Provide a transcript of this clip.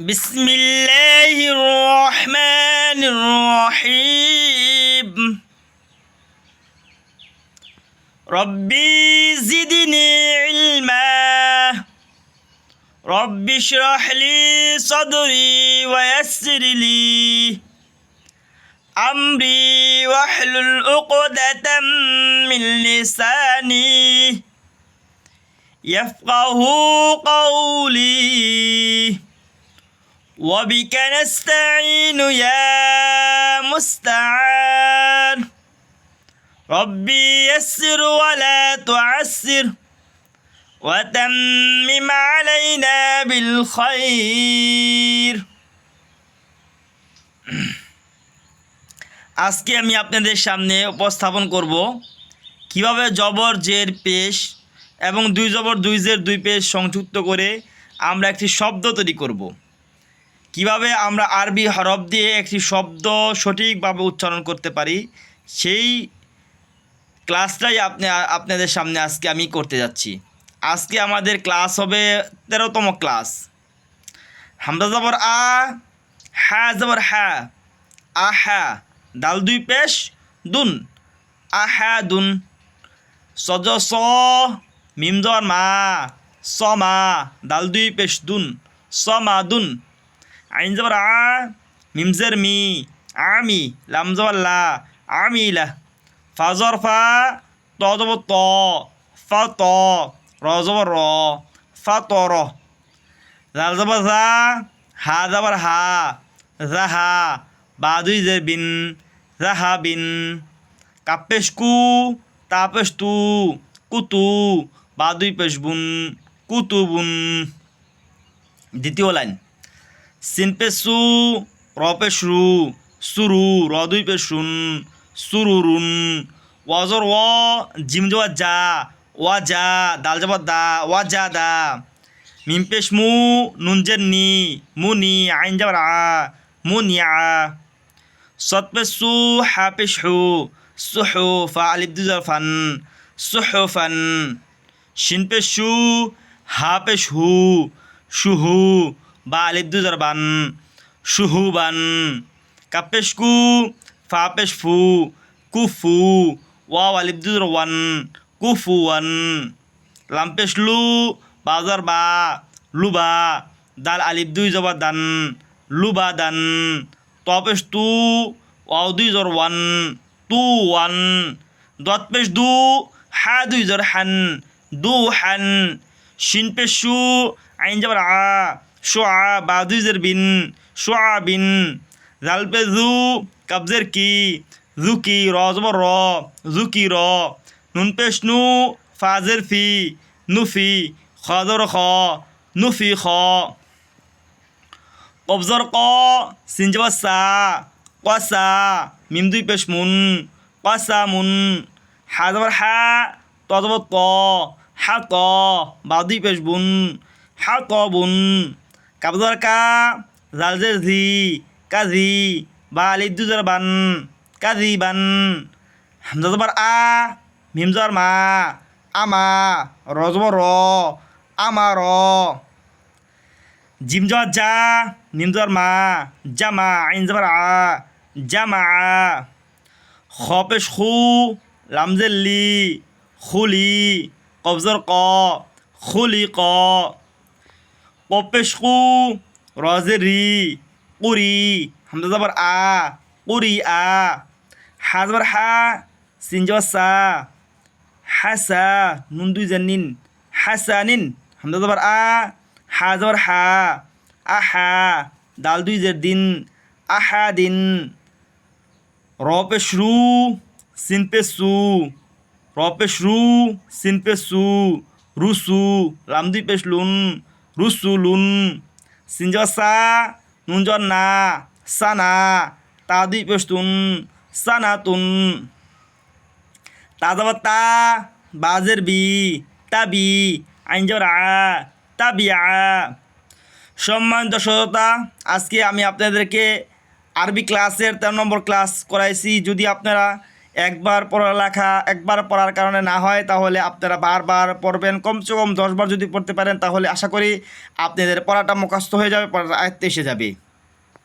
بسم الله الرحمن الرحيم. ربي زدني علما. رب اشرح لي صدري ويسر لي أمري واحلل عقدة من لساني يفقه قولي. وبك نستعين يا مستعان ربي يسر ولا تعسر وتمم علينا بالخير আজকে আমি আপনাদের সামনে উপস্থাপন করব কিভাবে জবর জের পেশ এবং দুই জবর দুই জের দুই পেশ সংযুক্ত করে আমরা একটি শব্দ তৈরি করব কীভাবে আমরা আরবি হরফ দিয়ে একটি শব্দ সঠিকভাবে উচ্চারণ করতে পারি, সেই ক্লাসটাই আপনি আপনাদের সামনে আজকে আমি করতে যাচ্ছি। আজকে আমাদের ক্লাস হবে তেরোতম ক্লাস। হামদা জবর আ হ্যা জবর হ্যা আহা দাল দুই পেশ, দুন আহা দুন সজ স, মিম জবর মা, স মা, দাল দুই পেশ, দুন, স মা দুন আইন জবর আ, মিমজের মি আমি লাম আমি লা ফা ফা, ত ত, ফা ত, র র, ফা ত র। জাল জবর হা জবর হা জাহা বা দুই জের বিন জাহা বিন। কাপেশ কু তাপেশ তু কুতু বা দুই পেশ বুন কুতু বুন। দ্বিতীয় লাইন। সিন পে সু র পে শ্রু সুরু র পে শুন সুরুরুন ওয়াজর ও জিম জবা যা ওয়া যা দাল জবা দা ওয়া যা দা মিম পেশ মু নুন জের নি মু নি আইন যাবার আ মু নি আ পে সু হা পে শু সুহু, ফা আলিফ দুজার ফান সুহু ফান শিন পে শু হা পে শু শুহু বা আলিফ দুজার বান শুহু বান কাপেশ কু ফা পেশ ফু কুফু ওয়াও আলিফ দুজার ওয়ান কুফু ওয়ান লাম্পেশ লু বাজার বা লুবা দাল আলিফ দুই জবা দান লুবা দান তপেশ তু ওয়াও দুই জর ওয়ান তু ওয়ান দত পেশ দু হা দুই জর হান দু হান শিন পেশ শু আইন যাবার আ শো আ বা দুই বিন শো আ বিন জাল পে জু কাবজের কি জুকি র জবর র জুকি র নুন নু ফাজের ফি নুফি খজর খ নুফি খ কবজর ক সিনজবা সা কসা মিম দুই পেশ মুন কসা মুন, হা জবর হা, ত ক হা ত, বা দুই পেশ বুন ত বুন। কাবজর কা, জালজের ঝি, কাজি বা আলিফ বান, কাজি বান। হামজা জবর আ মিম জবর মা, আমা র জবর র আমা, র। জিম যা নিম জবর মা, জামা আইন জবর আ, জামা খ পেশ খু লামজের লি খুলি, কবজর ক, খুলি ক। পপেশ কু রজের রি কুরি হামজা জবর আ কুরি আ হা জবর হা সিন সা হাসা নুন দুই জানিন হাসানিন হামজা জবর আ হা জবর হা আহা দাল দুই জের দিন আহা দিন র পে শ্রু সিন সু রুসু লাম দুই পেশ লুন রুসু লুন সিনজ সা নুন না সানা তা দুই পেশ তুন সানা তুন তা বাজের বি তাবি আইন যাবার আ তাবিয়া। সম্মানিত শ্রোতা আজকে আমি আপনাদেরকে আরবি ক্লাসের তেরো নম্বর ক্লাস করাইছি। যদি আপনারা একবার পড়া লেখা, একবার পড়ার কারণে না হয়, তাহলে আপনারা বারবার পড়বেন। কমসে কম দশবার যদি পড়তে পারেন, তাহলে আশা করি আপনাদের পড়াটা মুখস্থ হয়ে যাবে পড়াটা আয়ত্তে এসে যাবে।